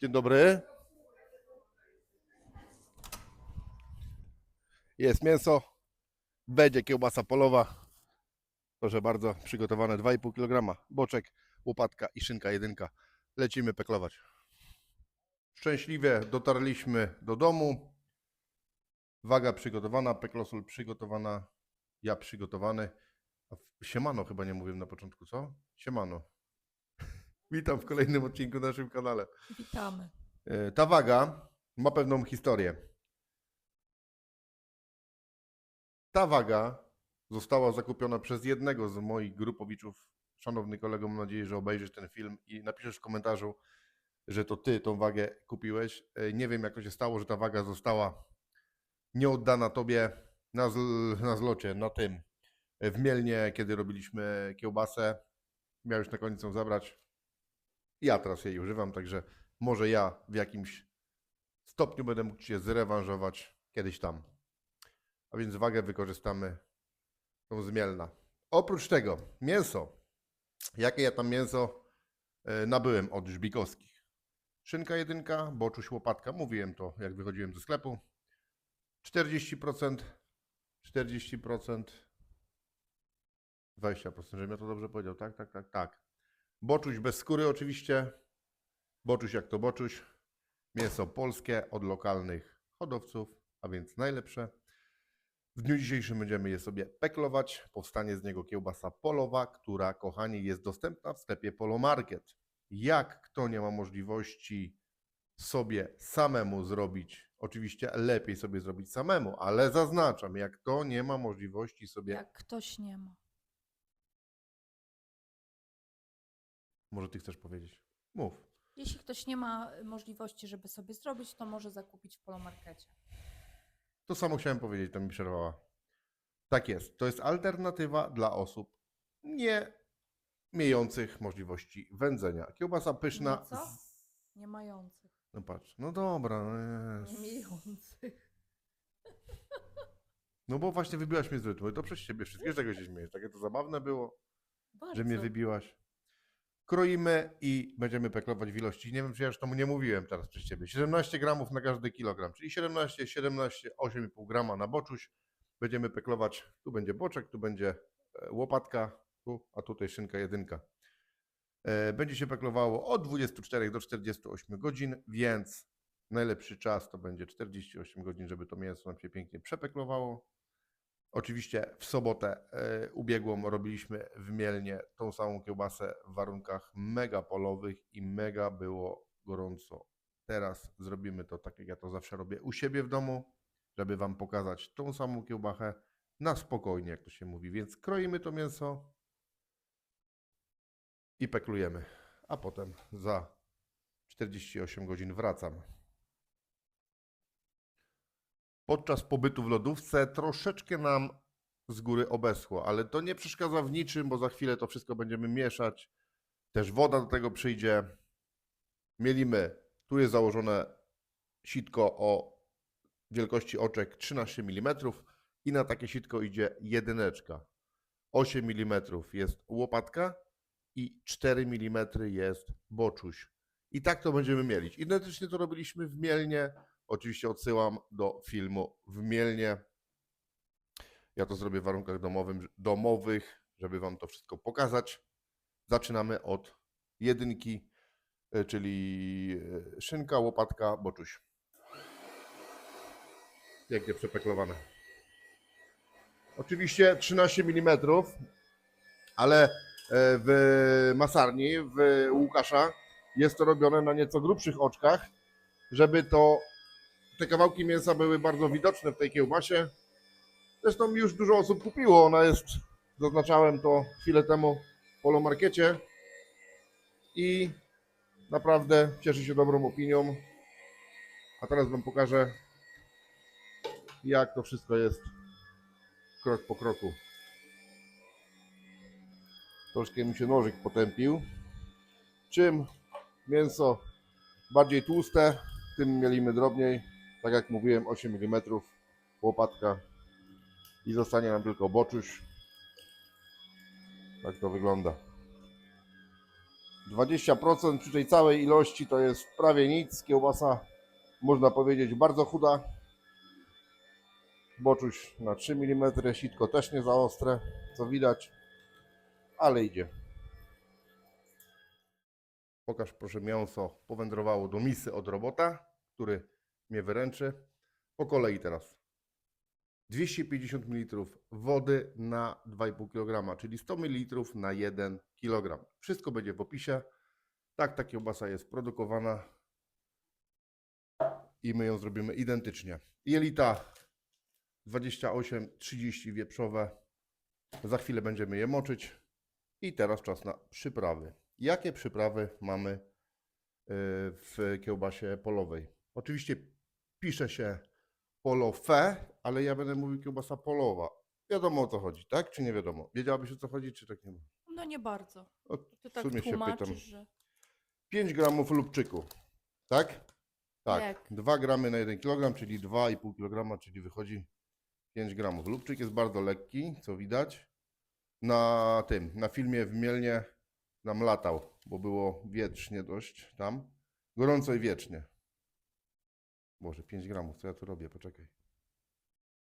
Dzień dobry. Jest mięso, będzie kiełbasa polowa. Proszę bardzo, przygotowane 2,5 kg, boczek, łopatka i szynka jedynka. Lecimy peklować. Szczęśliwie dotarliśmy do domu. Waga przygotowana, peklosol przygotowana, ja przygotowany. Siemano chyba nie mówiłem na początku, co? Siemano. Witam w kolejnym odcinku na naszym kanale. Witamy. E, Ta waga ma pewną historię. Ta waga została zakupiona przez jednego z moich grupowiczów. Szanowny kolego, mam nadzieję, że obejrzysz ten film i napiszesz w komentarzu, że to ty tą wagę kupiłeś. E, Nie wiem, jak to się stało, że ta waga została nieoddana tobie na, zl- na zlocie, na tym, e, w Mielnie, kiedy robiliśmy kiełbasę. Miałeś na koniec ją zabrać. Ja teraz jej używam, także może ja w jakimś stopniu będę mógł Cię zrewanżować kiedyś tam. A więc wagę wykorzystamy tą z Mielna. Oprócz tego mięso. Jakie ja tam mięso e, nabyłem od Żbikowskich? Szynka jedynka, boczuś łopatka. Mówiłem to, jak wychodziłem ze sklepu. 40%, 40%, 20%, żebym ja to dobrze powiedział. Tak, tak, tak, tak. Boczuś bez skóry oczywiście. Boczuś jak to boczuś. Mięso polskie od lokalnych hodowców, a więc najlepsze. W dniu dzisiejszym będziemy je sobie peklować. Powstanie z niego kiełbasa polowa, która, kochani, jest dostępna w sklepie Polomarket. Jak kto nie ma możliwości sobie samemu zrobić, oczywiście lepiej sobie zrobić samemu, ale zaznaczam, jak kto nie ma możliwości sobie, Jak ktoś nie ma. Może ty chcesz powiedzieć, mów. Jeśli ktoś nie ma możliwości, żeby sobie zrobić, to może zakupić w polomarkecie. To samo chciałem powiedzieć, to mi przerwała. Tak jest. To jest alternatywa dla osób nie mających możliwości wędzenia. Kiełbasa pyszna. Nie co? z- Nie mających. No patrz, no dobra. No, Nie jest. mających. no bo właśnie wybiłaś mnie z rytmu. i To przez ciebie wszystkie z tego się śmiejesz. Takie to zabawne było, Bardzo. że mnie wybiłaś. Kroimy i będziemy peklować w ilości. Nie wiem, czy ja już tomu nie mówiłem teraz przez ciebie. 17 gramów na każdy kilogram, czyli 17, 17, 8,5 grama na boczuś. Będziemy peklować. Tu będzie boczek, tu będzie e, łopatka, tu, a tutaj szynka jedynka. E, Będzie się peklowało od 24 do 48 godzin, więc najlepszy czas to będzie 48 godzin, żeby to mięso nam się pięknie przepeklowało. Oczywiście w sobotę e, ubiegłą robiliśmy w Mielnie tą samą kiełbasę w warunkach mega polowych i mega było gorąco. Teraz zrobimy to tak, jak ja to zawsze robię u siebie w domu, żeby Wam pokazać tą samą kiełbachę na spokojnie, jak to się mówi. Więc kroimy to mięso i peklujemy. A potem za 48 godzin wracam. Podczas pobytu w lodówce troszeczkę nam z góry obeschło, ale to nie przeszkadza w niczym, bo za chwilę to wszystko będziemy mieszać. Też woda do tego przyjdzie. Mielimy. Tu jest założone sitko o wielkości oczek 13 mm i na takie sitko idzie jedyneczka. 8 mm jest łopatka i 4 mm jest boczuś. I tak to będziemy mielić. Identycznie to robiliśmy w Mielnie. Oczywiście odsyłam do filmu w Mielnie. Ja to zrobię w warunkach domowym, domowych, żeby Wam to wszystko pokazać. Zaczynamy od jedynki, e, czyli e, szynka, łopatka, boczuś. Pięknie przepeklowane. Oczywiście 13 mm, ale e, w masarni, w Łukasza jest to robione na nieco grubszych oczkach, żeby to te kawałki mięsa były bardzo widoczne w tej kiełbasie. Zresztą już dużo osób kupiło. Ona jest, zaznaczałem to chwilę temu w polomarkecie i naprawdę cieszy się dobrą opinią. A teraz Wam pokażę, jak to wszystko jest krok po kroku. Troszkę mi się nożyk potępił. Czym mięso bardziej tłuste, tym mielimy drobniej. Tak jak mówiłem, 8 mm łopatka i zostanie nam tylko boczuś. Tak to wygląda. 20% przy tej całej ilości to jest prawie nic. Kiełbasa, można powiedzieć, bardzo chuda. Boczuś na 3 mm, sitko też nie za ostre, co widać, ale idzie. Pokaż proszę mięso powędrowało do misy od robota, który mnie wyręczy. Po kolei teraz. 250 ml wody na 2,5 kg, czyli 100 ml na 1 kg. Wszystko będzie w opisie. Tak ta kiełbasa jest produkowana i my ją zrobimy identycznie. Jelita 28-30 wieprzowe. Za chwilę będziemy je moczyć. I teraz czas na przyprawy. Jakie przyprawy mamy y, w kiełbasie polowej? Oczywiście pisze się polofe, ale ja będę mówił kiełbasa polowa. Wiadomo o co chodzi, tak? Czy nie wiadomo? Wiedziałabyś o co chodzi, czy tak nie? No nie bardzo. O, Ty w tak sumie się tłumaczysz, pytam. że 5 gramów lubczyku, tak? Tak. Jak? 2 gramy na 1 kg, czyli 2,5 kg, czyli wychodzi 5 gramów. Lubczyk jest bardzo lekki, co widać. Na tym, na filmie w Mielnie nam latał, bo było wietrznie dość tam. Gorąco i wiecznie. Boże, 5 gramów, co ja tu robię? Poczekaj.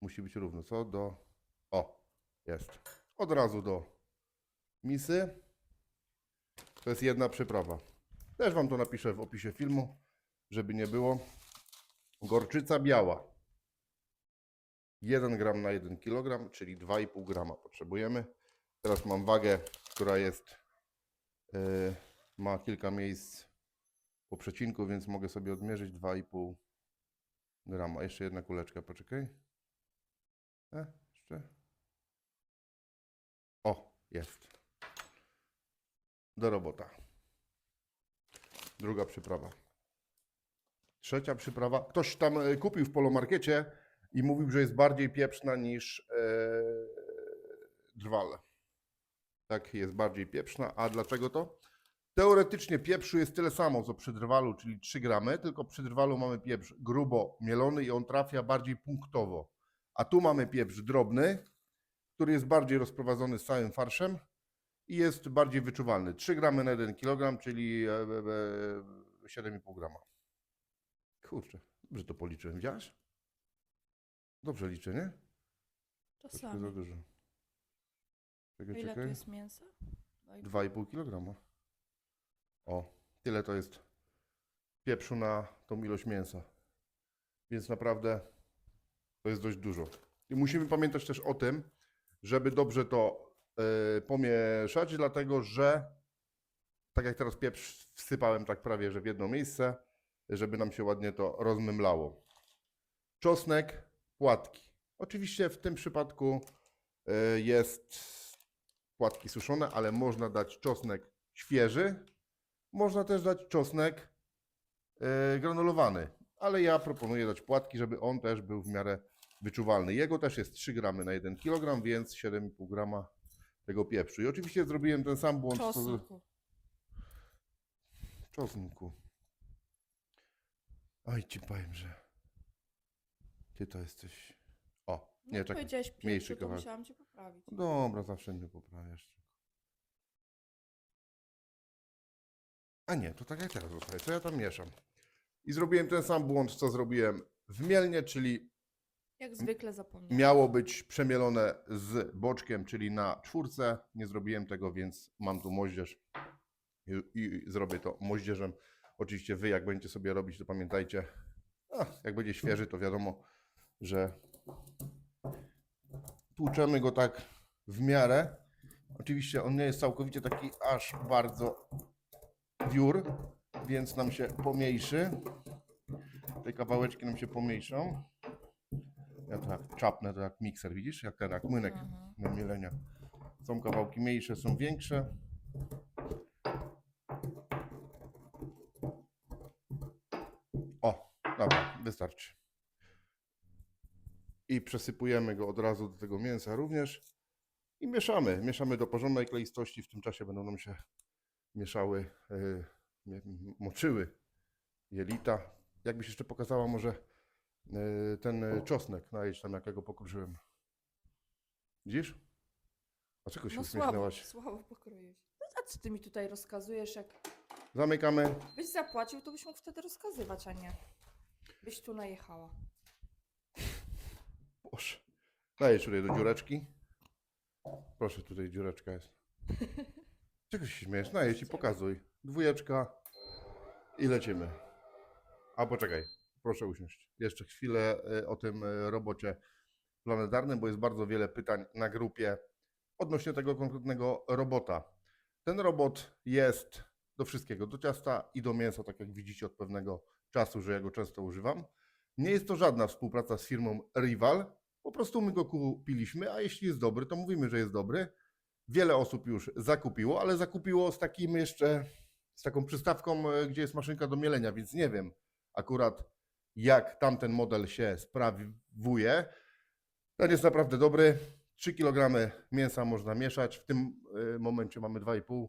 Musi być równo, co? Do... O, jest. Od razu do misy. To jest jedna przyprawa. Też Wam to napiszę w opisie filmu, żeby nie było. Gorczyca biała. 1 gram na 1 kg, czyli 2,5 grama potrzebujemy. Teraz mam wagę, która jest, yy, ma kilka miejsc po przecinku, więc mogę sobie odmierzyć 2,5 grama. Jeszcze jedna kuleczka, poczekaj. E, jeszcze. O, jest. Do robota. Druga przyprawa. Trzecia przyprawa. Ktoś tam e, kupił w polomarkecie i mówił, że jest bardziej pieprzna niż e, drwal. Tak, jest bardziej pieprzna. A dlaczego to? Teoretycznie pieprzu jest tyle samo, co przy drwalu, czyli 3 gramy, tylko przy drwalu mamy pieprz grubo mielony i on trafia bardziej punktowo. A tu mamy pieprz drobny, który jest bardziej rozprowadzony z całym farszem i jest bardziej wyczuwalny. 3 gramy na 1 kg, czyli e, e, e, 7,5 grama. Kurczę, dobrze to policzyłem. Widziałaś? Dobrze liczę, nie? Troszkę za czasami. dużo. Czekaj, Ile tu czekaj. jest mięsa? Dwa i pół. 2,5 kg. O, tyle to jest pieprzu na tą ilość mięsa. Więc naprawdę to jest dość dużo. I musimy pamiętać też o tym, żeby dobrze to e, pomieszać, dlatego że tak jak teraz pieprz wsypałem tak prawie, że w jedno miejsce, żeby nam się ładnie to rozmymlało. Czosnek, płatki. Oczywiście w tym przypadku e, jest płatki suszone, ale można dać czosnek świeży. Można też dać czosnek e, granulowany, ale ja proponuję dać płatki, żeby on też był w miarę wyczuwalny. Jego też jest 3 gramy na 1 kg, więc 7,5 grama tego pieprzu. I oczywiście zrobiłem ten sam błąd co z Czosnku. czosnku. Oj, ci powiem, że ty to jesteś... O, No, nie, czekaj. powiedziałeś mniejszy kawałek. musiałam cię poprawić. Dobra, zawsze mnie poprawiasz. A nie, to tak jak teraz zostaje. Co ja tam mieszam? I zrobiłem ten sam błąd, co zrobiłem w Mielnie, czyli Jak zwykle zapomniałam. miało być przemielone z boczkiem, czyli na czwórce. Nie zrobiłem tego, więc mam tu moździerz i, i zrobię to moździerzem. Oczywiście wy, jak będziecie sobie robić, to pamiętajcie, a, jak będzie świeży, to wiadomo, że tłuczemy go tak w miarę. Oczywiście on nie jest całkowicie taki aż bardzo wiór, więc nam się pomniejszy. Te kawałeczki nam się pomniejszą. Ja to czapnę, to jak mikser, widzisz? Jak ten, jak młynek Mhm. do mielenia. Są kawałki mniejsze, są większe. O, dobra, wystarczy. I przesypujemy go od razu do tego mięsa również. I mieszamy. Mieszamy do porządnej kleistości. W tym czasie będą nam się mieszały, mie- moczyły jelita. Jakbyś jeszcze pokazała może yy, ten yy, czosnek, najedź tam jakiego pokruszyłem. Widzisz? Dlaczego się No słabo, uśmiechnęłaś? słabo pokroiłeś. No, a Co ty mi tutaj rozkazujesz? Jak Zamykamy. byś zapłacił, to byś mógł wtedy rozkazywać, a nie byś tu najechała. Boże. Dajesz tutaj do dziureczki. Proszę, tutaj dziureczka jest. Czego się śmiejesz? Najedź i pokazuj. Dwójeczka i lecimy. A poczekaj, proszę usiąść. Jeszcze chwilę y, o tym y, robocie planetarnym, bo jest bardzo wiele pytań na grupie odnośnie tego konkretnego robota. Ten robot jest do wszystkiego, do ciasta i do mięsa, tak jak widzicie od pewnego czasu, że ja go często używam. Nie jest to żadna współpraca z firmą Rival, po prostu my go kupiliśmy, a jeśli jest dobry, to mówimy, że jest dobry. Wiele osób już zakupiło, ale zakupiło z takim jeszcze, z taką przystawką, e, gdzie jest maszynka do mielenia, więc nie wiem akurat jak tamten model się sprawuje. Ten jest naprawdę dobry. 3 kg mięsa można mieszać. W tym e, momencie mamy 2,5,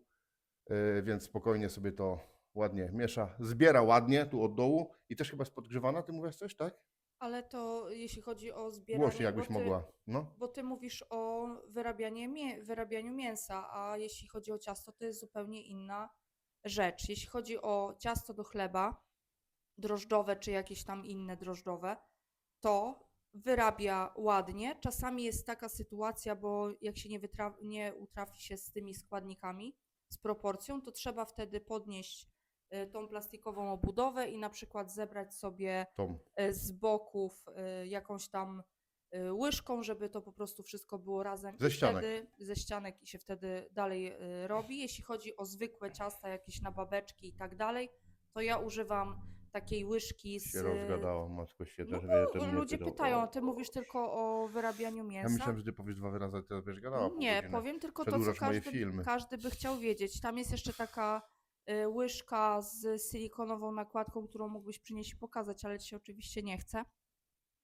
e, więc spokojnie sobie to ładnie miesza. Zbiera ładnie tu od dołu i też chyba jest podgrzewana. Ty mówisz coś, tak? Ale to jeśli chodzi o zbieranie... Głośniej jakbyś bo ty, mogła. No. Bo ty mówisz o wyrabianie wyrabianiu mięsa, a jeśli chodzi o ciasto, to jest zupełnie inna rzecz. Jeśli chodzi o ciasto do chleba, drożdżowe czy jakieś tam inne drożdżowe, to wyrabia ładnie. Czasami jest taka sytuacja, bo jak się nie, wytra- nie utrafi się z tymi składnikami, z proporcją, to trzeba wtedy podnieść tą plastikową obudowę i na przykład zebrać sobie Tom. e, z boków e, jakąś tam łyżką, żeby to po prostu wszystko było razem. Ze ścianek. Wtedy, ze ścianek i się wtedy dalej robi. Jeśli chodzi o zwykłe ciasta, jakieś na babeczki i tak dalej, to ja używam takiej łyżki z... się rozgadało, matko świetna, No bo ludzie pytają, ty mówisz tylko o wyrabianiu Ja mięsa. myślałem, że ty powiesz dwa wyrazy, teraz będziesz gadała Nie, powiem tylko to, co każdy, każdy by chciał wiedzieć. Tam jest jeszcze taka y, łyżka z silikonową nakładką, którą mógłbyś przynieść i pokazać, ale ci się oczywiście nie chce.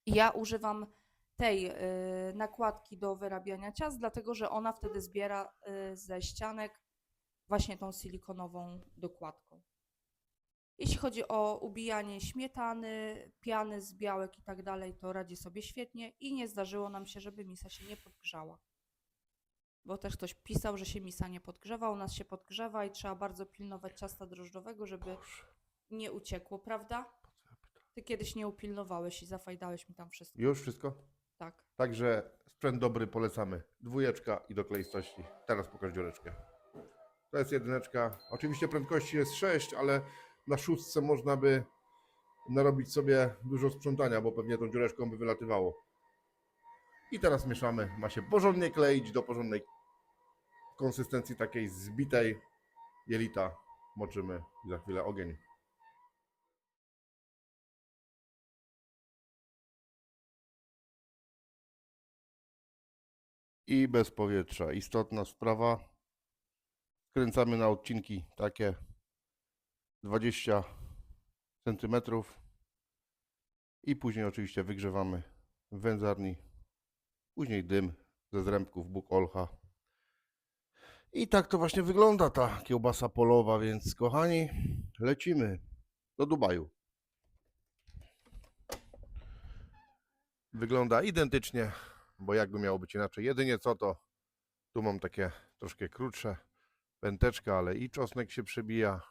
Ja używam tej y, nakładki do wyrabiania ciast, dlatego że ona wtedy zbiera y, ze ścianek właśnie tą silikonową dokładką. Jeśli chodzi o ubijanie śmietany, piany z białek i tak dalej, to radzi sobie świetnie i nie zdarzyło nam się, żeby misa się nie podgrzała. Bo też ktoś pisał, że się misa nie podgrzewa, u nas się podgrzewa i trzeba bardzo pilnować ciasta drożdżowego, żeby nie uciekło, prawda? Ty kiedyś nie upilnowałeś i zafajdałeś mi tam wszystko. Już wszystko? Tak. Także sprzęt dobry polecamy. Dwójeczka i do kleistości. Teraz pokaż dziureczkę. To jest jedyneczka. Oczywiście prędkości jest 6, ale na szóstce można by narobić sobie dużo sprzątania, bo pewnie tą dziureczką by wylatywało. I teraz mieszamy. Ma się porządnie kleić do porządnej konsystencji takiej zbitej jelita. Moczymy za chwilę ogień. i bez powietrza. Istotna sprawa. Skręcamy na odcinki takie 20 cm i później oczywiście wygrzewamy w wędzarni. Później dym ze zrębków Bóg Olcha. I tak to właśnie wygląda ta kiełbasa polowa, więc kochani, lecimy do Dubaju. Wygląda identycznie bo jakby miało być inaczej. Jedynie co to, tu mam takie troszkę krótsze pęteczka, ale i czosnek się przebija,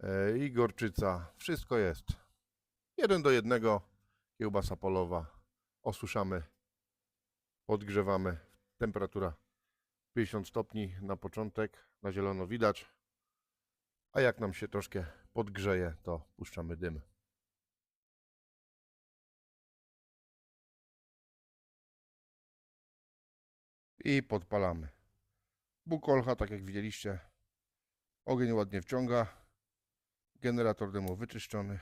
e, i gorczyca, wszystko jest. Jeden do jednego, kiełbasa polowa, osuszamy, podgrzewamy, temperatura 50 stopni na początek, na zielono widać, a jak nam się troszkę podgrzeje, to puszczamy dym. i podpalamy. Bukolcha, tak jak widzieliście, ogień ładnie wciąga, generator dymu wyczyszczony.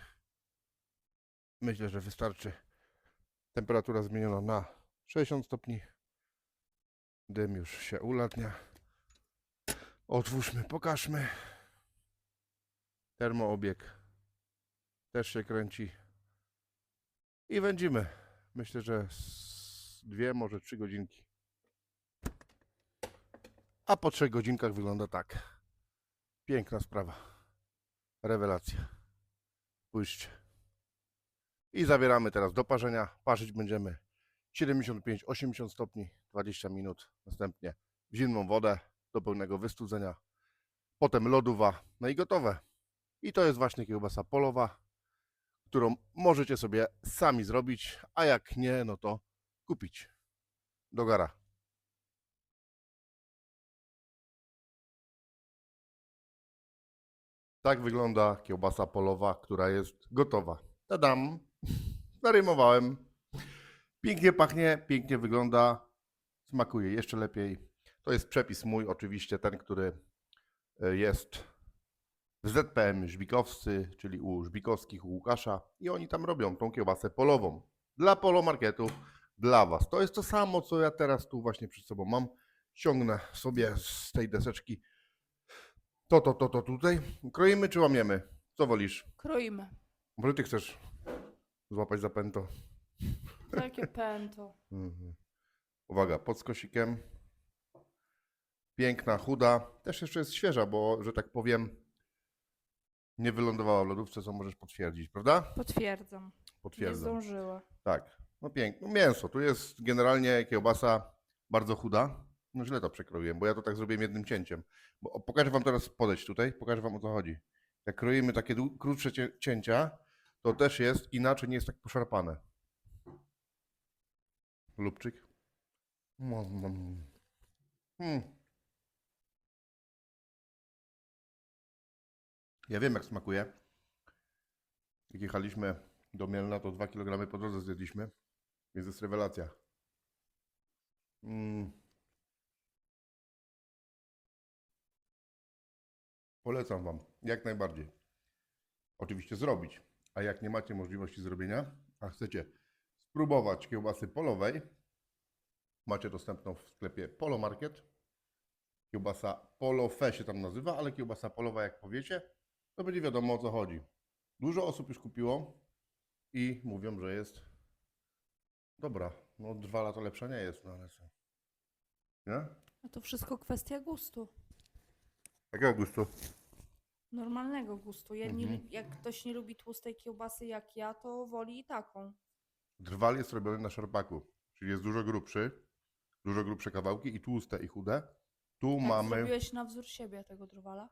Myślę, że wystarczy. Temperatura zmieniona na 60 stopni. Dym już się ulatnia. Otwórzmy, pokażmy. Termoobieg też się kręci. I wędzimy. Myślę, że dwie, może trzy godzinki. A po trzech godzinkach wygląda tak. Piękna sprawa. Rewelacja. Spójrzcie. I zabieramy teraz do parzenia. Parzyć będziemy 75-80 stopni, 20 minut. Następnie w zimną wodę do pełnego wystudzenia. potem lodowa, no i gotowe. I to jest właśnie kiełbasa polowa, którą możecie sobie sami zrobić, a jak nie, no to kupić. Do gara. Tak wygląda kiełbasa polowa, która jest gotowa. Tadam! Zarymowałem. Pięknie pachnie, pięknie wygląda, smakuje jeszcze lepiej. To jest przepis mój, oczywiście ten, który e, jest w ZPM Żbikowscy, czyli u Żbikowskich, u Łukasza i oni tam robią tą kiełbasę polową. Dla polomarketów, dla Was. To jest to samo, co ja teraz tu właśnie przed sobą mam. Ciągnę sobie z tej deseczki to, to, to, to tutaj. Kroimy czy łamiemy? Co wolisz? Kroimy. Może Ty chcesz złapać zapęto? Takie pęto. Mhm. Uwaga, pod skosikiem. Piękna, chuda. Też jeszcze jest świeża, bo, że tak powiem, nie wylądowała w lodówce, co możesz potwierdzić, prawda? Potwierdzam. Nie Potwierdzam. zdążyła. Tak. No pięknie. No mięso. Tu jest generalnie kiełbasa bardzo chuda. No źle to przekroiłem, bo ja to tak zrobiłem jednym cięciem. Bo o, pokażę wam teraz podejść tutaj, pokażę wam o co chodzi. Jak kroimy takie dłu- krótsze cie- cięcia, to też jest inaczej, nie jest tak poszarpane. Lubczyk. Mm, mm. Mm. Ja wiem jak smakuje. Jak jechaliśmy do Mielna, to 2 kg po drodze zjedliśmy. Więc jest rewelacja. Mm. Polecam Wam, jak najbardziej. Oczywiście zrobić. A jak nie macie możliwości zrobienia, a chcecie spróbować kiełbasy polowej, macie dostępną w sklepie Polo Market. Kiełbasa Polo Fe się tam nazywa, ale kiełbasa polowa, jak powiecie, to będzie wiadomo o co chodzi. Dużo osób już kupiło i mówią, że jest dobra. No dwa lata lepsza nie jest, no ale co. Nie? A to wszystko kwestia gustu. Jakiego gustu? Normalnego gustu. Ja nie, Mhm. lu- jak ktoś nie lubi tłustej kiełbasy jak ja, to woli i taką. Drwal jest robiony na szarpaku, czyli jest dużo grubszy, dużo grubsze kawałki i tłuste i chude. Tu Jak mamy, zrobiłeś na wzór siebie tego drwala?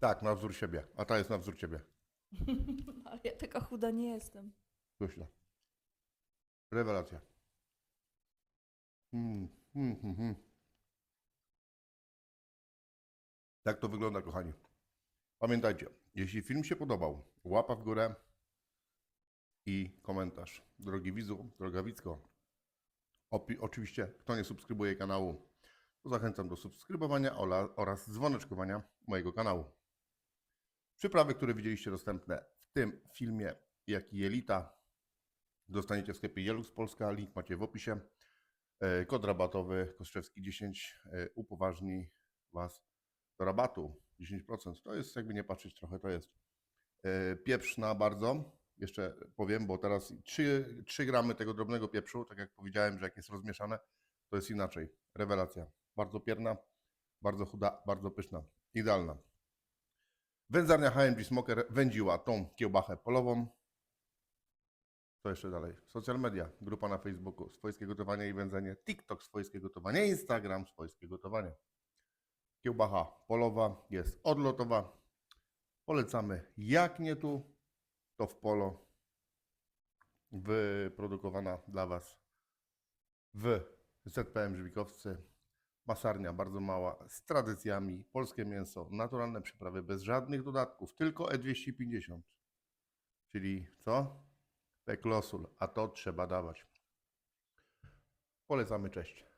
tak, na wzór siebie, a ta jest na wzór ciebie. Ale ja taka chuda nie jestem. Myślę. Rewelacja. Mm, mm, mm, mm. Tak to wygląda, kochani. Pamiętajcie, jeśli film się podobał, łapa w górę i komentarz. Drogi widzu, droga widzko. Oczywiście, kto nie subskrybuje kanału, to zachęcam do subskrybowania oraz dzwoneczkowania mojego kanału. Przyprawy, które widzieliście dostępne w tym filmie, jak i jelita, dostaniecie w sklepie Jelux Polska. Link macie w opisie. E, Kod rabatowy Kostrzewski 10 e, upoważni Was do rabatu 10%. To jest, jakby nie patrzeć trochę, to jest e, pieprz na bardzo. Jeszcze powiem, bo teraz 3, 3 gramy tego drobnego pieprzu, tak jak powiedziałem, że jak jest rozmieszane, to jest inaczej. Rewelacja. Bardzo pierna, bardzo chuda, bardzo pyszna. Idealna. Wędzarnia HMG Smoker wędziła tą kiełbachę polową. Co jeszcze dalej? Social media, grupa na Facebooku, swojskie gotowanie i wędzenie, TikTok, swojskie gotowanie, Instagram, swojskie gotowanie. Kiełbacha polowa jest odlotowa. Polecamy, jak nie tu, to w polo. Wyprodukowana dla Was w ZPM Żbikowscy. Masarnia bardzo mała, z tradycjami, polskie mięso, naturalne przyprawy, bez żadnych dodatków, tylko E250. Czyli co? Peklosul, a to trzeba dawać. Polecamy, cześć.